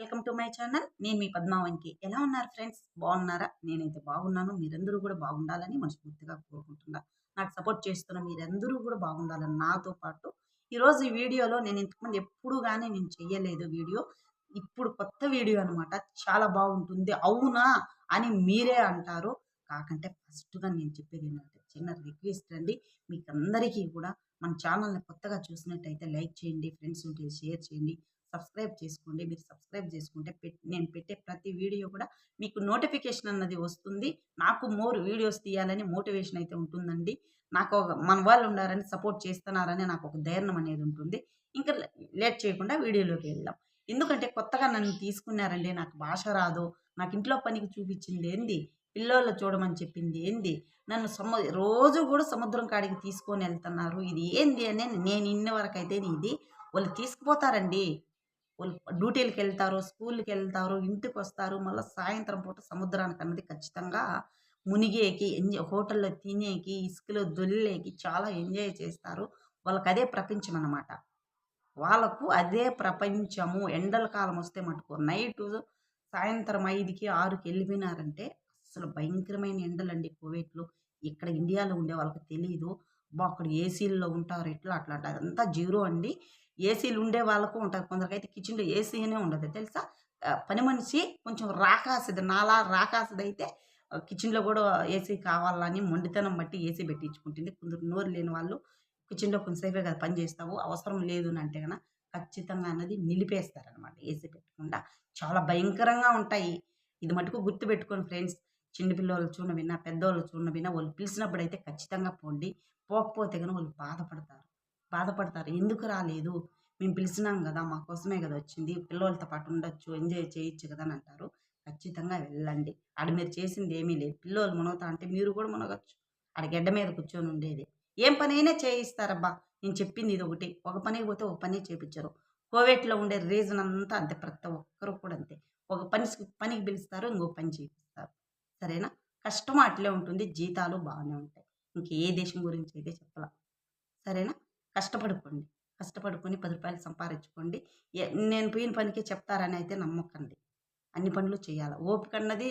Welcome to my channel. నేను మీ పద్మావంకి ఎలా ఉన్నారు ఫ్రెండ్స్? బాగున్నారా? నేనైతే బాగున్నాను. మీరందరూ కూడా బాగుండాలని మనస్ఫూర్తిగా కోరుకుంటున్నా. నాకు సపోర్ట్ చేస్తున్న మీరందరూ కూడా బాగుండాలని నాతో పాటు ఈరోజు ఈ వీడియోలో నేను ఇంతకుముందు ఎప్పుడు కానీ నేను చెయ్యలేదు వీడియో. ఇప్పుడు కొత్త వీడియో అనమాట చాలా బాగుంటుంది. అవునా అని మీరే అంటారు. కాకంటే ఫస్ట్గా నేను చెప్పేది ఏంటంటే చిన్న రిక్వెస్ట్ అండి. మీకు అందరికీ కూడా మన ఛానల్ని కొత్తగా చూసినట్టయితే లైక్ చేయండి ఫ్రెండ్స్ ఉంటే షేర్ చేయండి. సబ్స్క్రైబ్ చేసుకోండి. మీరు సబ్స్క్రైబ్ చేసుకుంటే పెట్ నేను పెట్టే ప్రతి వీడియో కూడా మీకు నోటిఫికేషన్ అన్నది వస్తుంది. నాకు మోర్ వీడియోస్ తీయాలని మోటివేషన్ అయితే ఉంటుందండి. నాకు ఒక మన వాళ్ళు ఉన్నారని సపోర్ట్ చేస్తున్నారని నాకు ఒక ధైర్యం అనేది ఉంటుంది. ఇంకా లేట్ చేయకుండా వీడియోలోకి వెళ్దాం. ఎందుకంటే కొత్తగా నన్ను తీసుకున్నారండి. నాకు భాష రాదు. నాకు ఇంట్లో పనికి చూపించింది ఏంది? పిల్లోళ్ళు చూడమని చెప్పింది ఏంది? నన్ను సము రోజు కూడా సముద్రం కాడికి తీసుకొని వెళ్తున్నారు. ఇది ఏంది అని నేను ఇన్ని వరకు అయితే ఇది వాళ్ళు తీసుకుపోతారండి. వాళ్ళు డ్యూటీలకు వెళ్తారు స్కూల్కి వెళ్తారు ఇంటికి వస్తారు మళ్ళీ సాయంత్రం పూట సముద్రానికి అన్నది ఖచ్చితంగా మునిగేకి ఎంజాయ్ హోటల్లో తినేకి ఇసుకలో దొల్లేకి చాలా ఎంజాయ్ చేస్తారు. వాళ్ళకి అదే ప్రపంచం అన్నమాట వాళ్ళకు అదే ప్రపంచము. ఎండల కాలం వస్తే మటుకు నైట్ సాయంత్రం ఐదుకి ఆరుకి వెళ్ళిపోయినారంటే అసలు భయంకరమైన ఎండలండి కువైట్లో. ఇక్కడ ఇండియాలో ఉండే వాళ్ళకి తెలియదు బా అక్కడ ఏసీల్లో ఉంటారు ఎట్లా అట్లా అంటే అదంతా జీరో అండి. ఏసీలు ఉండే వాళ్ళకు ఉంటుంది కొందరికైతే కిచెన్లో ఏసీనే ఉండదు. తెలుసా? పని మనిషి కొంచెం రాకాసిది నాలా రాకాసిది అయితే కిచెన్లో కూడా ఏసీ కావాలని మొండితనం బట్టి ఏసీ పెట్టించుకుంటుంది. కొందరు నోరు లేని వాళ్ళు కిచెన్లో కొంతసేపే కదా పని చేస్తావు అవసరం లేదు అని అంటే కనుక ఖచ్చితంగా అన్నది నిలిపేస్తారనమాట ఏసీ పెట్టకుండా. చాలా భయంకరంగా ఉంటాయి. ఇది మటుకు గుర్తుపెట్టుకోండి ఫ్రెండ్స్. చిన్న పిల్లలు చూడ విన్నా పెద్దవాళ్ళు చూడ వాళ్ళు పిలిచినప్పుడు అయితే ఖచ్చితంగా పోండి. పోకపోతే కనుక వాళ్ళు బాధపడతారు. బాధపడతారు. ఎందుకు రాలేదు? మేము పిలిచినాం కదా మా కోసమే కదా వచ్చింది. పిల్లలతో పాటు ఉండొచ్చు ఎంజాయ్ చేయొచ్చు కదా అని అంటారు. ఖచ్చితంగా వెళ్ళండి. ఆడ మీరు చేసింది ఏమీ లేదు. పిల్లలు మునగతా అంటే మీరు కూడా మునగచ్చు. ఆడ గెడ్డ మీద కూర్చొని ఉండేది. ఏం పని అయినా చేయిస్తారబ్బా. నేను చెప్పింది ఇది ఒకటి. ఒక పనికి పోతే ఒక పని చేయించరు కోవిడ్లో ఉండే రీజన్ అంతా అంతే. ప్రతి ఒక్కరు కూడా అంతే. ఒక పని పనికి పిలుస్తారు ఇంకో పని చేయిస్తారు సరేనా? కష్టం అట్లే ఉంటుంది. జీతాలు బాగానే ఉంటాయి. ఇంక ఏ దేశం గురించి అయితే చెప్పాల. సరేనా? కష్టపడుకోండి. కష్టపడుకొని పది రూపాయలు సంపాదించుకోండి. నేను పోయిన పనికి చెప్తారని అయితే నమ్మకండి. అన్ని పనులు చేయాలి. ఓపిక అన్నది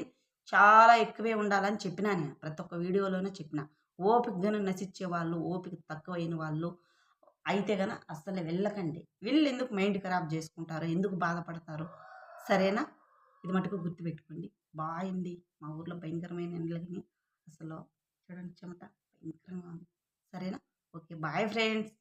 చాలా ఎక్కువే ఉండాలని చెప్పినా నేను. ప్రతి ఒక్క వీడియోలోనే చెప్పిన. ఓపికను నశించే వాళ్ళు ఓపిక తక్కువైన వాళ్ళు అయితే గన అస్సలు వెళ్ళకండి. వెళ్ళి ఎందుకు మైండ్ ఖరాబ్ చేసుకుంటారు? ఎందుకు బాధపడతారు? సరేనా? ఇది మటుకు గుర్తుపెట్టుకోండి. బాగుంది మా ఊర్లో భయంకరమైన ఎండలని అసలు చూడండి చెమట. భయంకరంగా ఉంది. సరేనా? ఓకే. Bye friends.